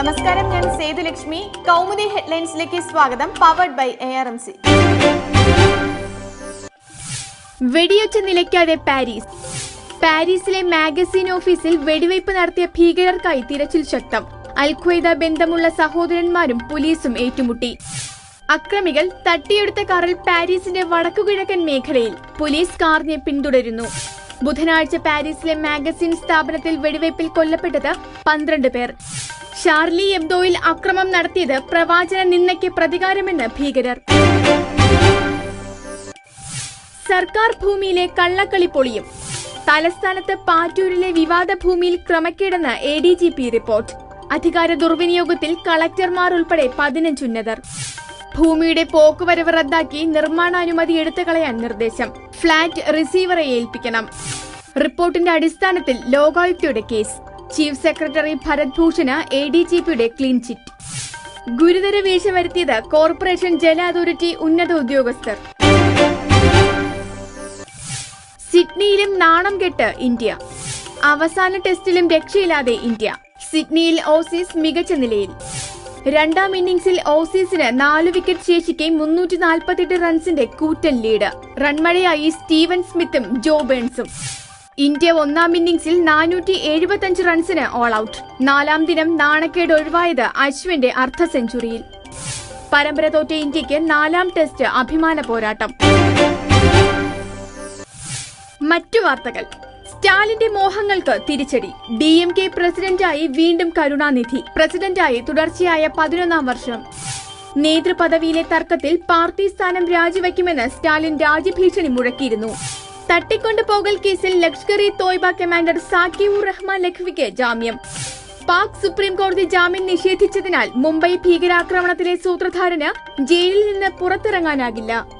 നമസ്കാരം ഞാൻ സേതുലക്ഷ്മി കൗമുദി ഹെഡ്ലൈൻസിലേക്ക് സ്വാഗതം powered by A R M C വെടിയൊച്ച നിലയ്ക്കാതെ പാരീസ്. പാരീസിലെ മാഗസിൻ ഓഫീസിൽ വെടിവയ്പ് നടത്തിയ ഭീകരർക്കായി തിരച്ചിൽ ശക്തം. അൽഖ്വൈദ ബന്ധമുള്ള സഹോദരന്മാരും പോലീസും ഏറ്റുമുട്ടി. അക്രമികൾ തട്ടിയെടുത്ത കാറിൽ പാരീസിന്റെ വടക്കുകിഴക്കൻ മേഖലയിൽ പോലീസ് കാറിനെ പിന്തുടരുന്നു. ബുധനാഴ്ച പാരീസിലെ മാഗസിൻ സ്ഥാപനത്തിൽ വെടിവയ്പിൽ കൊല്ലപ്പെട്ടത് പന്ത്രണ്ട് പേർ. ഷാർലി എബ്ദോയിൽ അക്രമം നടത്തിയത് പ്രവാചന നിന്ദയ്ക്ക് പ്രതികാരമെന്ന് ഭീകരർ. സർക്കാർ ഭൂമിയിലെ കള്ളക്കളി പൊളിയും. തലസ്ഥാനത്ത് പാറ്റൂരിലെ വിവാദ ഭൂമിയിൽ ക്രമക്കേടെന്ന് A D G P report. അധികാര ദുർവിനിയോഗത്തിൽ കളക്ടർമാർ ഉൾപ്പെടെ പതിനഞ്ചുന്നതർ. ഭൂമിയുടെ പോക്കുവരവ് റദ്ദാക്കി നിർമ്മാണാനുമതി എടുത്തു കളയാൻ നിർദ്ദേശം. ഫ്ളാറ്റ് റിസീവറെ ഏൽപ്പിക്കണം. റിപ്പോർട്ടിന്റെ അടിസ്ഥാനത്തിൽ ലോകായുക്തയുടെ case. Chief secretary Bharat Bhushan A D G പിയുടെ ക്ലീൻ ചിറ്റ്. ഗുരുതര വീഴ്ച വരുത്തിയത് കോർപ്പറേഷൻ ജല അതോറിറ്റി ഉന്നത ഉദ്യോഗസ്ഥർ. സിഡ്നിയിലും നാണം കെട്ട് ഇന്ത്യ. അവസാന ടെസ്റ്റിലും രക്ഷയില്ലാതെ ഇന്ത്യ. സിഡ്നിയിൽ ഓസീസ് മികച്ച നിലയിൽ. രണ്ടാം ഇന്നിംഗ്സിൽ ഓസീസിന് നാല് വിക്കറ്റ് ശേഷിക്കെ മുന്നൂറ്റി നാൽപ്പത്തെട്ട് റൺസിന്റെ കൂറ്റൻ ലീഡ്. റൺമഴയായി സ്റ്റീവൻ സ്മിത്തും ജോ ബേൺസും. ഇന്ത്യ ഒന്നാം ഇന്നിംഗ്സിൽ നാനൂറ്റി എഴുപത്തഞ്ച് റൺസിന് ഓൾ ഔട്ട് നാലാം ദിനം നാണക്കേട് ഒഴിവായത് അശ്വിന്റെ അർദ്ധ സെഞ്ചുറിയിൽ. പരമ്പര തോറ്റ ഇന്ത്യയ്ക്ക് നാലാം ടെസ്റ്റ് അഭിമാന പോരാട്ടം. മറ്റു വാർത്തകൾ. സ്റ്റാലിന്റെ മോഹങ്ങൾക്ക് തിരിച്ചടി. ഡി എം കെ പ്രസിഡന്റായി വീണ്ടും കരുണാനിധി. പ്രസിഡന്റായി തുടർച്ചയായ പതിനൊന്നാം വർഷം. നേതൃപദവിയിലെ തർക്കത്തിൽ പാർട്ടി സ്ഥാനം രാജിവെക്കുമെന്ന് സ്റ്റാലിൻ രാജ്യഭീഷണി മുഴക്കിയിരുന്നു. തട്ടിക്കൊണ്ടു പോകൽ കേസിൽ ലഷ്കർ ഇ തോയ്ബ കമാൻഡർ സാക്കിയൂർ റഹ്മാൻ ലഖ്വിക്ക് ജാമ്യം. പാക് സുപ്രീം കോടതി ജാമ്യം നിഷേധിച്ചതിനാൽ മുംബൈ ഭീകരാക്രമണത്തിലെ സൂത്രധാരന് ജയിലിൽ നിന്ന് പുറത്തിറങ്ങാനാകില്ല.